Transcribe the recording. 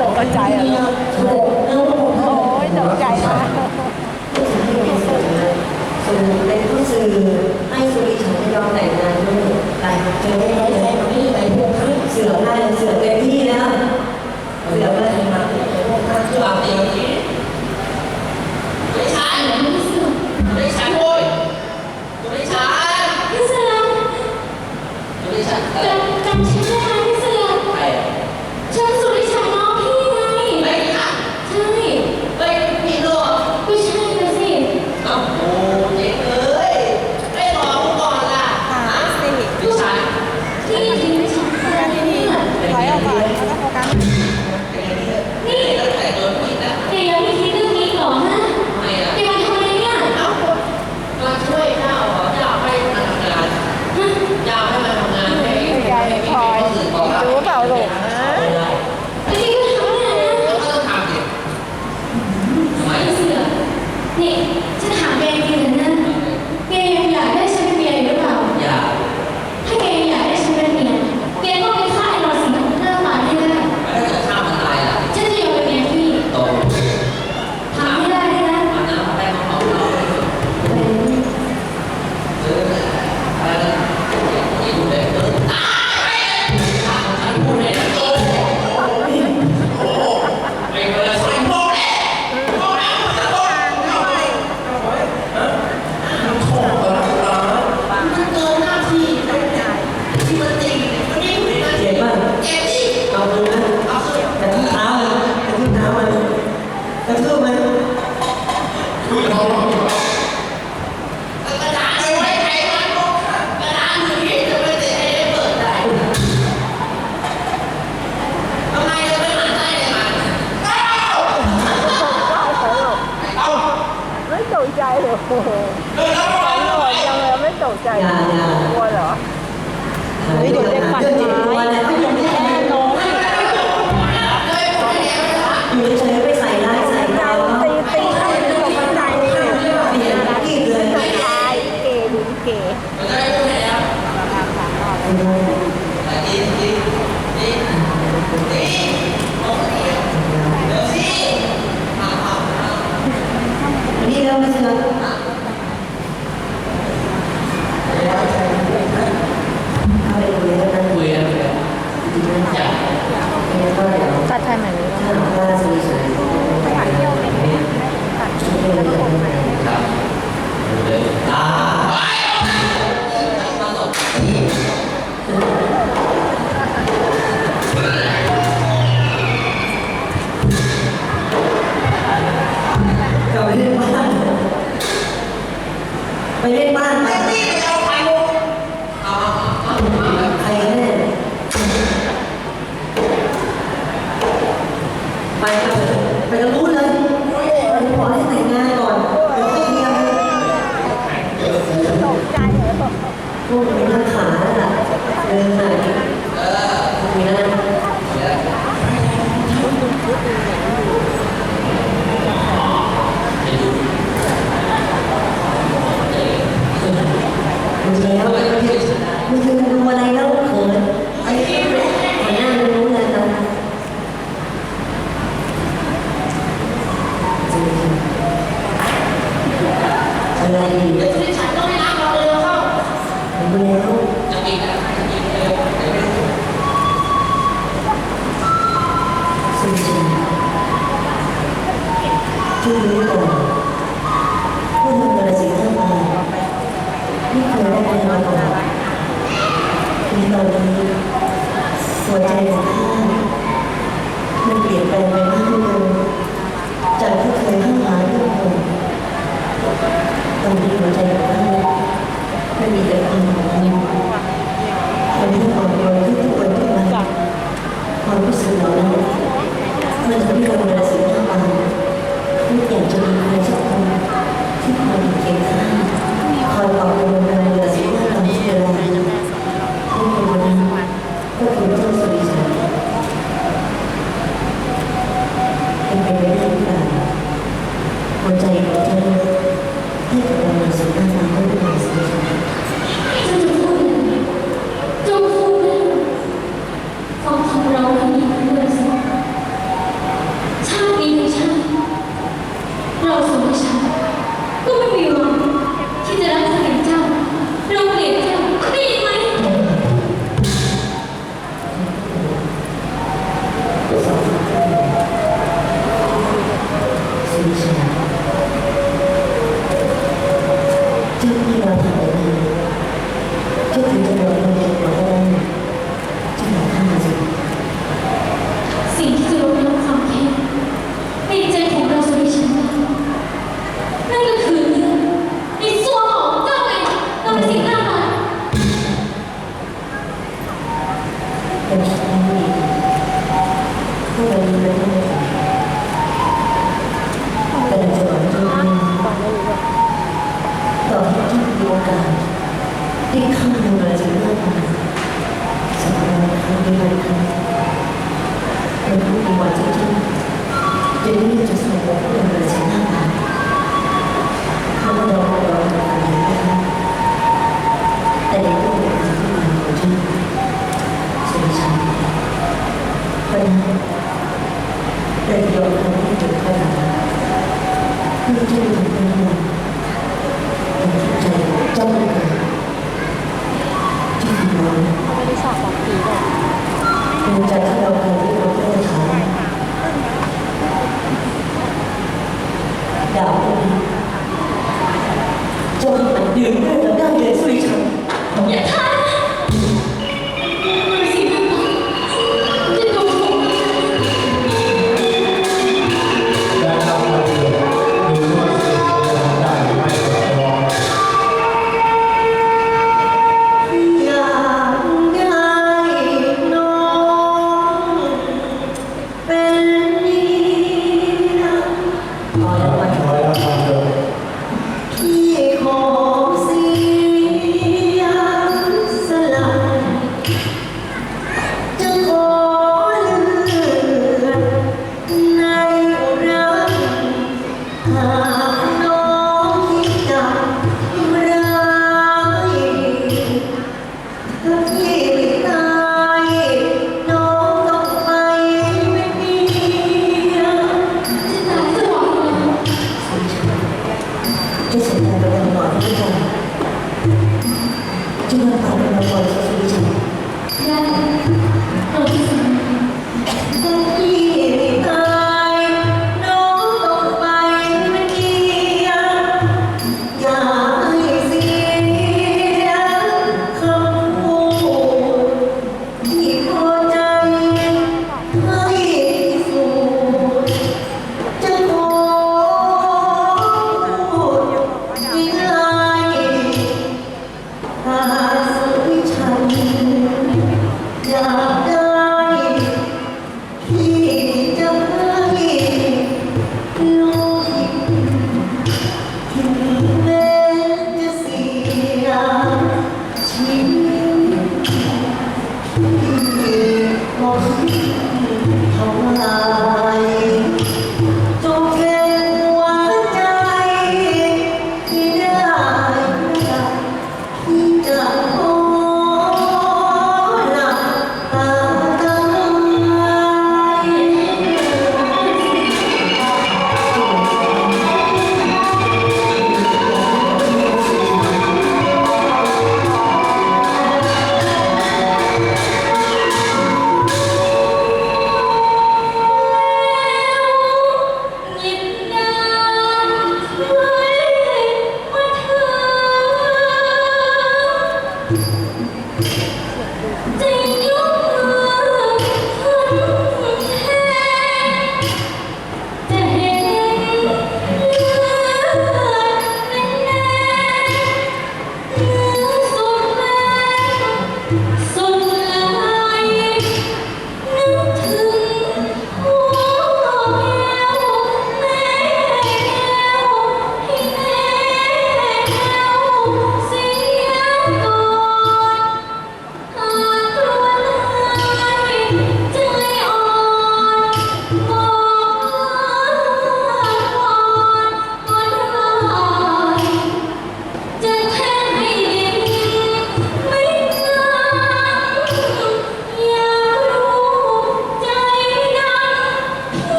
ตกใจอะโอ้ยตกใจมากสื่อเป็นผู้สื่อให้สุริฉันไองแต่งงานด้วยไปเจอได้ร้อยใจมาพี่ไปพวกเสือได้เสือเต็มที่แล้วเสือก็เลยมาพวกข้าตัวเอง ยังเลยไม่ตกใจกลัวเหรอเฮ้เดี๋ยวเด็กฝันร้ายอยู่เฉยๆไปใส่ร้ายใส่เราตีตีตีตกใจเลยเปลี่ยนรีบเลยตายเก๋ดีเก๋ประมาณสามรอบ ครับอ่ากลับไปเล่นบ้านไปเล่นบ้านไป ลูกมีหน้าขาน่ะเดินหนเออมีหน้ามันแล้วมันคือมันคือ ความรู้สึกเหล่านั้นมันจะพิจารณาสิ่ ดิฉันที่ที่มากันนี้คิดถึวนเงินเก็บสิ่งที่จะลดละความคิใจของเราสุดิฉันไม่ก็คือในส่วนของเจ้าเองเราเป็งสิที่ดีที่ร ต่อให้ท่านมีโอกาสได้เข้าดูแลจากโลกมาสำหรับครั้งนี้เลยครับเป็นผู้มีวันที่ท่านจะได้จะ